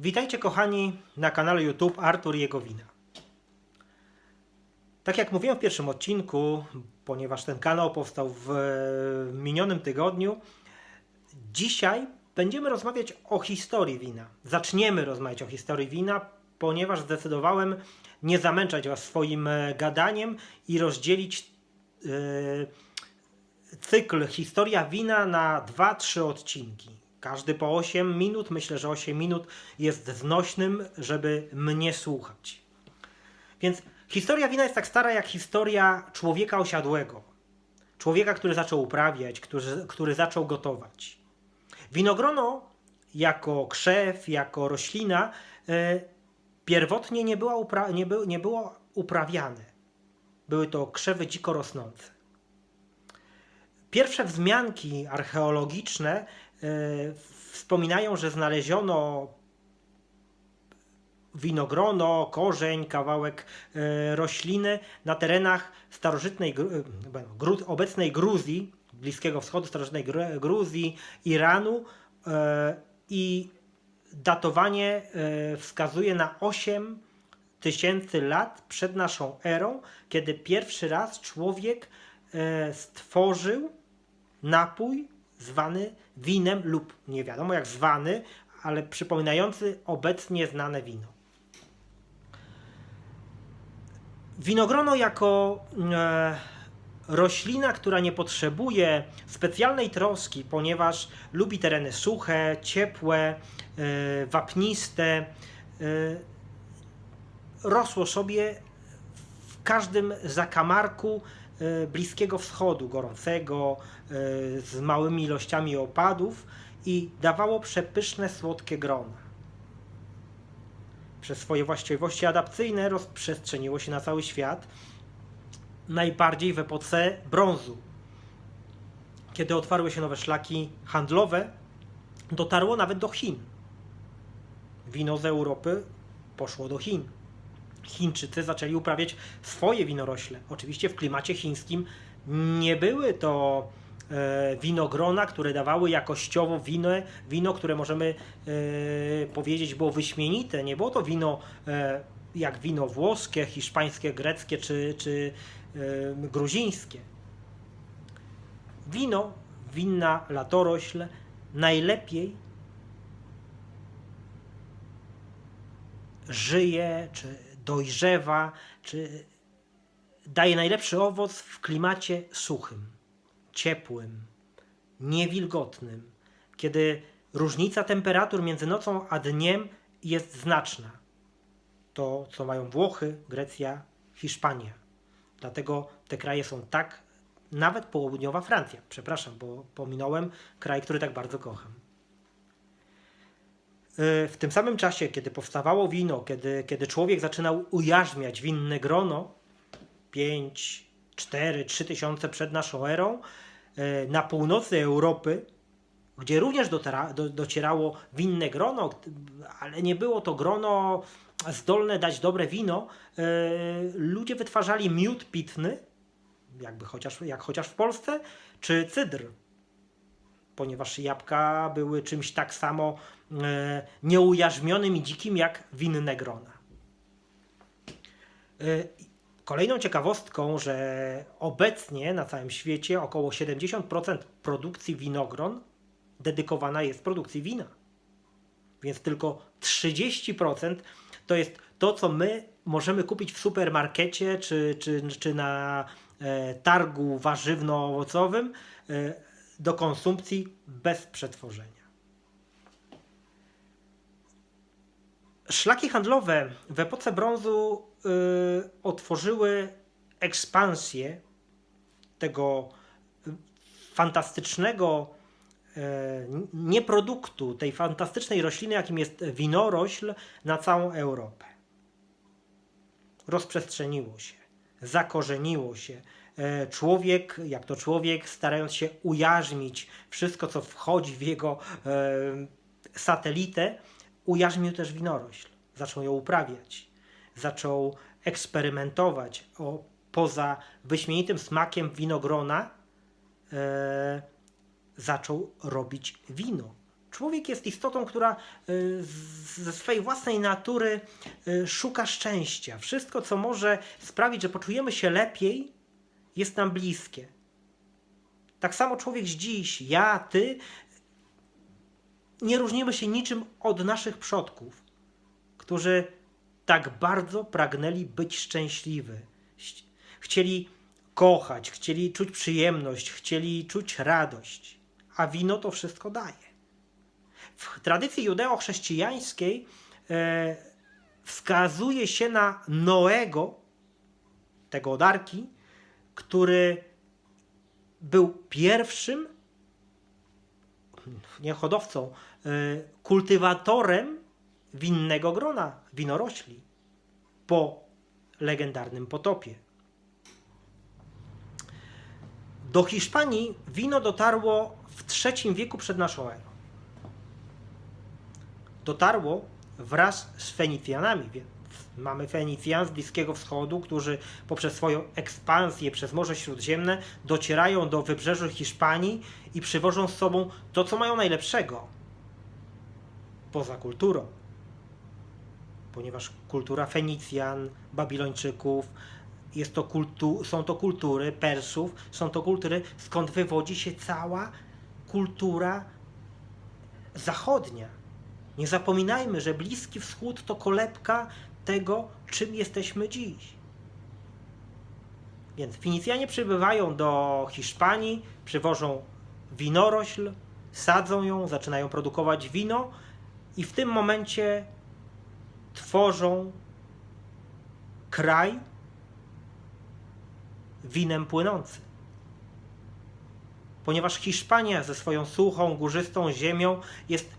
Witajcie kochani na kanale YouTube Artur i jego wina. Tak jak mówiłem w pierwszym odcinku, ponieważ ten kanał powstał w minionym tygodniu, dzisiaj będziemy rozmawiać o historii wina. Zaczniemy rozmawiać o historii wina, ponieważ zdecydowałem nie zamęczać Was swoim e, gadaniem i rozdzielić e, cykl Historia wina na 2-3 odcinki. Każdy po 8 minut. Myślę, że 8 minut jest znośnym, żeby mnie słuchać. Więc historia wina jest tak stara jak historia człowieka osiadłego. Człowieka, który zaczął uprawiać, który, który zaczął gotować. Winogrono jako krzew, jako roślina e, pierwotnie nie, upra- nie, by, nie było uprawiane. Były to krzewy dziko rosnące. Pierwsze wzmianki archeologiczne wspominają, że znaleziono winogrono, korzeń, kawałek e, rośliny na terenach starożytnej, e, obecnej Gruzji, Bliskiego Wschodu, starożytnej Gru- Gruzji, Iranu e, i datowanie e, wskazuje na 8 tysięcy lat przed naszą erą, kiedy pierwszy raz człowiek e, stworzył napój zwany winem lub nie wiadomo jak zwany, ale przypominający obecnie znane wino. Winogrono jako e, roślina, która nie potrzebuje specjalnej troski, ponieważ lubi tereny suche, ciepłe, e, wapniste. E, rosło sobie w każdym zakamarku Bliskiego Wschodu, gorącego, e, z małymi ilościami opadów i dawało przepyszne, słodkie grona. Przez swoje właściwości adapcyjne rozprzestrzeniło się na cały świat, najbardziej w epoce brązu. Kiedy otwarły się nowe szlaki handlowe, dotarło nawet do Chin. Wino z Europy poszło do Chin. Chińczycy zaczęli uprawiać swoje winorośle. Oczywiście w klimacie chińskim nie były to e, winogrona, które dawały jakościowo wino, wino które możemy e, powiedzieć było wyśmienite. Nie było to wino e, jak wino włoskie, hiszpańskie, greckie czy, czy gruzińskie. Wino, winna latorośl najlepiej żyje, czy dojrzewa, czy daje najlepszy owoc w klimacie suchym, ciepłym, niewilgotnym, kiedy różnica temperatur między nocą a dniem jest znaczna. To, co mają Włochy, Grecja, Hiszpania. Dlatego te kraje są tak, nawet południowa Francja, przepraszam, bo pominąłem kraj, który tak bardzo kocham. W tym samym czasie, kiedy powstawało wino, kiedy, kiedy człowiek zaczynał ujarzmiać winne grono, 5, 4, 3 tysiące przed naszą erą, e, na północy Europy, gdzie również dotera, do, docierało winne grono, ale nie było to grono zdolne dać dobre wino, e, ludzie wytwarzali miód pitny, jakby chociaż, jak chociaż w Polsce, czy cydr, ponieważ jabłka były czymś tak samo e, nieujarzmionym i dzikim jak winne grona. E, Kolejną ciekawostką, że obecnie na całym świecie około 70% produkcji winogron dedykowana jest produkcji wina. Więc tylko 30% to jest to, co my możemy kupić w supermarkecie czy, czy, czy na e, targu warzywno-owocowym do konsumpcji bez przetworzenia. Szlaki handlowe w epoce brązu y, otworzyły ekspansję tego y, fantastycznego y, nie produktu, tej fantastycznej rośliny, jakim jest winorośl, na całą Europę. Rozprzestrzeniło się, zakorzeniło się. E, Człowiek, jak to człowiek, starając się ujarzmić wszystko, co wchodzi w jego e, satelitę, ujarzmił też winorośl. Zaczął ją uprawiać. Zaczął eksperymentować. O, poza wyśmienitym smakiem winogrona e, zaczął robić wino. Człowiek jest istotą, która z- ze swej własnej natury szuka szczęścia. Wszystko, co może sprawić, że poczujemy się lepiej, jest nam bliskie. Tak samo człowiek z dziś, ja, ty, nie różnimy się niczym od naszych przodków, którzy tak bardzo pragnęli być szczęśliwy. Chcieli kochać, chcieli czuć przyjemność, chcieli czuć radość, a wino to wszystko daje. W tradycji judeo-chrześcijańskiej e, wskazuje się na Noego, tego odarki, który był pierwszym nie hodowcą, e, kultywatorem winnego grona, winorośli po legendarnym potopie. Do Hiszpanii wino dotarło w III wieku przed naszą erą. Dotarło wraz z Fenicjanami, więc mamy Fenicjan z Bliskiego Wschodu, którzy poprzez swoją ekspansję przez Morze Śródziemne docierają do wybrzeży Hiszpanii i przywożą z sobą to, co mają najlepszego poza kulturą. Ponieważ kultura Fenicjan, Babilończyków, jest to kultu, są to kultury Persów, są to kultury, skąd wywodzi się cała kultura zachodnia. Nie zapominajmy, że Bliski Wschód to kolebka tego, czym jesteśmy dziś. Więc Fenicjanie przybywają do Hiszpanii, przywożą winorośl, sadzą ją, zaczynają produkować wino i w tym momencie tworzą kraj winem płynący. Ponieważ Hiszpania ze swoją suchą, górzystą ziemią jest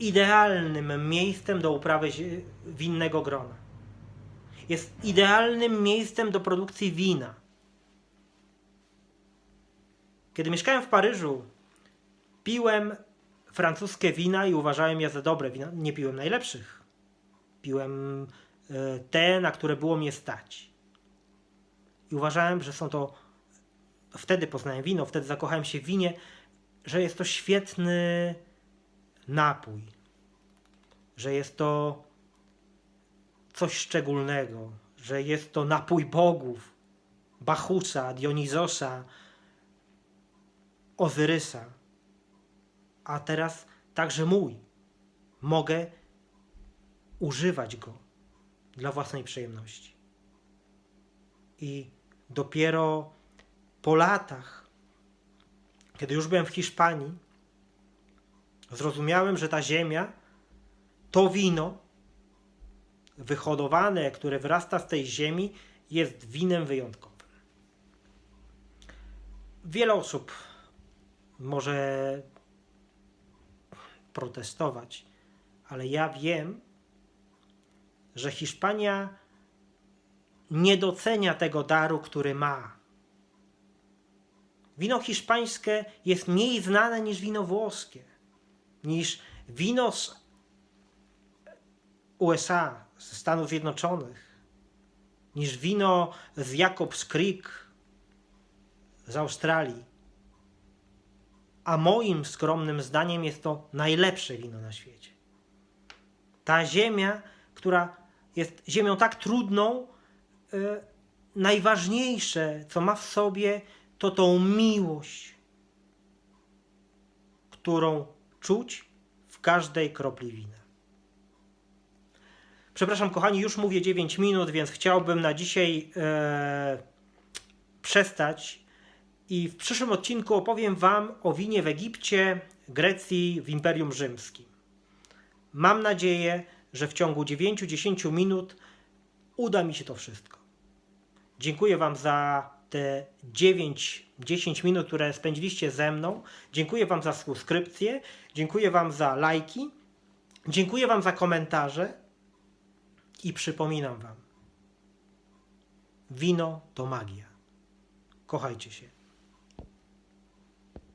idealnym miejscem do uprawy winnego grona. Jest idealnym miejscem do produkcji wina. Kiedy mieszkałem w Paryżu, piłem francuskie wina i uważałem je za dobre wina. Nie piłem najlepszych. Piłem e, te, na które było mnie stać. I uważałem, że są to. Wtedy poznałem wino, wtedy zakochałem się w winie, że jest to świetny napój, że jest to coś szczególnego, że jest to napój bogów, Bachusa, Dionizosza, Ozyrysa, a teraz także mój. Mogę używać go dla własnej przyjemności. I dopiero po latach, kiedy już byłem w Hiszpanii, zrozumiałem, że ta ziemia, to wino wyhodowane, które wyrasta z tej ziemi, jest winem wyjątkowym. Wiele osób może protestować, ale ja wiem, że Hiszpania nie docenia tego daru, który ma. Wino hiszpańskie jest mniej znane niż wino włoskie, niż wino z USA, ze Stanów Zjednoczonych, niż wino z Jacobs Creek z Australii. A moim skromnym zdaniem jest to najlepsze wino na świecie. Ta ziemia, która jest ziemią tak trudną, y, najważniejsze, co ma w sobie, to tą miłość, którą czuć w każdej kropli wina. Przepraszam, kochani, już mówię 9 minut, więc chciałbym na dzisiaj e, przestać i w przyszłym odcinku opowiem Wam o winie w Egipcie, Grecji, w Imperium Rzymskim. Mam nadzieję, że w ciągu 9-10 minut uda mi się to wszystko. Dziękuję Wam za te 9-10 minut, które spędziliście ze mną. Dziękuję Wam za subskrypcję, dziękuję Wam za lajki, dziękuję Wam za komentarze i przypominam Wam: wino to magia. Kochajcie się.